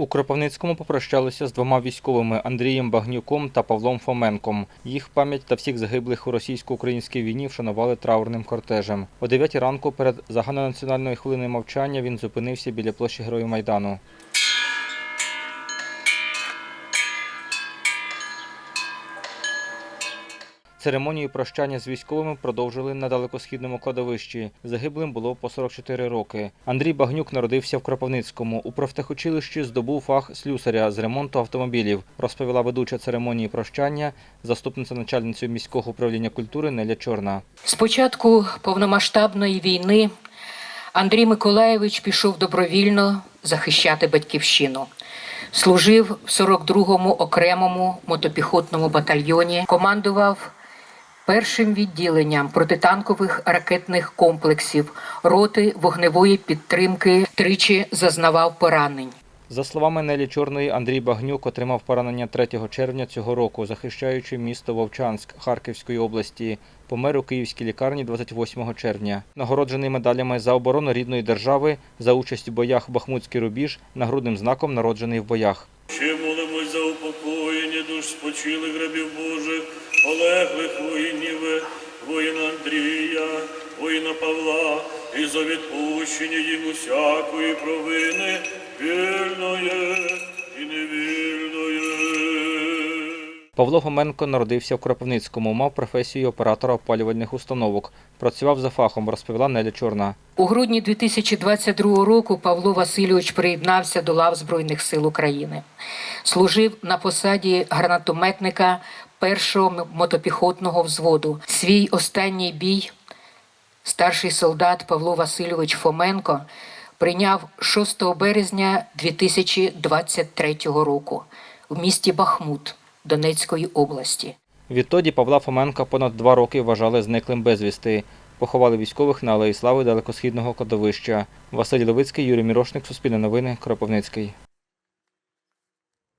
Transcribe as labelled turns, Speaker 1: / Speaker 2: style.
Speaker 1: У Кропивницькому попрощалися з двома військовими Андрієм Багнюком та Павлом Фоменком. Їх пам'ять та всіх загиблих у російсько-українській війні вшанували траурним кортежем. О 9 ранку перед загальнонаціональною хвилиною мовчання він зупинився біля площі Героїв Майдану. Церемонію прощання з військовими продовжили на далекосхідному кладовищі. Загиблим було по 44 роки. Андрій Багнюк народився в Кропивницькому. У профтехучилищі здобув фах слюсаря з ремонту автомобілів, розповіла ведуча церемонії прощання, заступниця начальниці міського управління культури Неля Чорна.
Speaker 2: З початку повномасштабної війни Андрій Миколаєвич пішов добровільно захищати батьківщину. Служив в 42-му окремому мотопіхотному батальйоні, командував першим відділенням протитанкових ракетних комплексів роти вогневої підтримки, тричі зазнавав поранень.
Speaker 1: За словами Нелі Чорної, Андрій Багнюк отримав поранення 3 червня цього року, захищаючи місто Вовчанськ Харківської області. Помер у київській лікарні 28 червня. Нагороджений медалями за оборону рідної держави, за участь у боях Бахмутський рубіж, нагрудним знаком народжений в боях.
Speaker 3: Ще за упокоєння душ спочилих грабів Божих, полеглих воїнів, воїна Андрія, воїна Павла, і за відпущення їм усякої провини,
Speaker 1: Павло Гоменко народився в Кропивницькому, мав професію оператора опалювальних установок. Працював за фахом, розповіла Неля Чорна.
Speaker 2: У грудні 2022 року Павло Васильович приєднався до лав Збройних сил України. Служив на посаді гранатометника першого мотопіхотного взводу. Свій останній бій старший солдат Павло Васильович Фоменко прийняв 6 березня 2023 року в місті Бахмут Донецької області.
Speaker 1: Відтоді Павла Фоменка понад два роки вважали зниклим безвісти. Поховали військових на Алеї Слави далекосхідного кладовища. Василь Левицький, Юрій Мірошник, Суспільне новини, Кропивницький.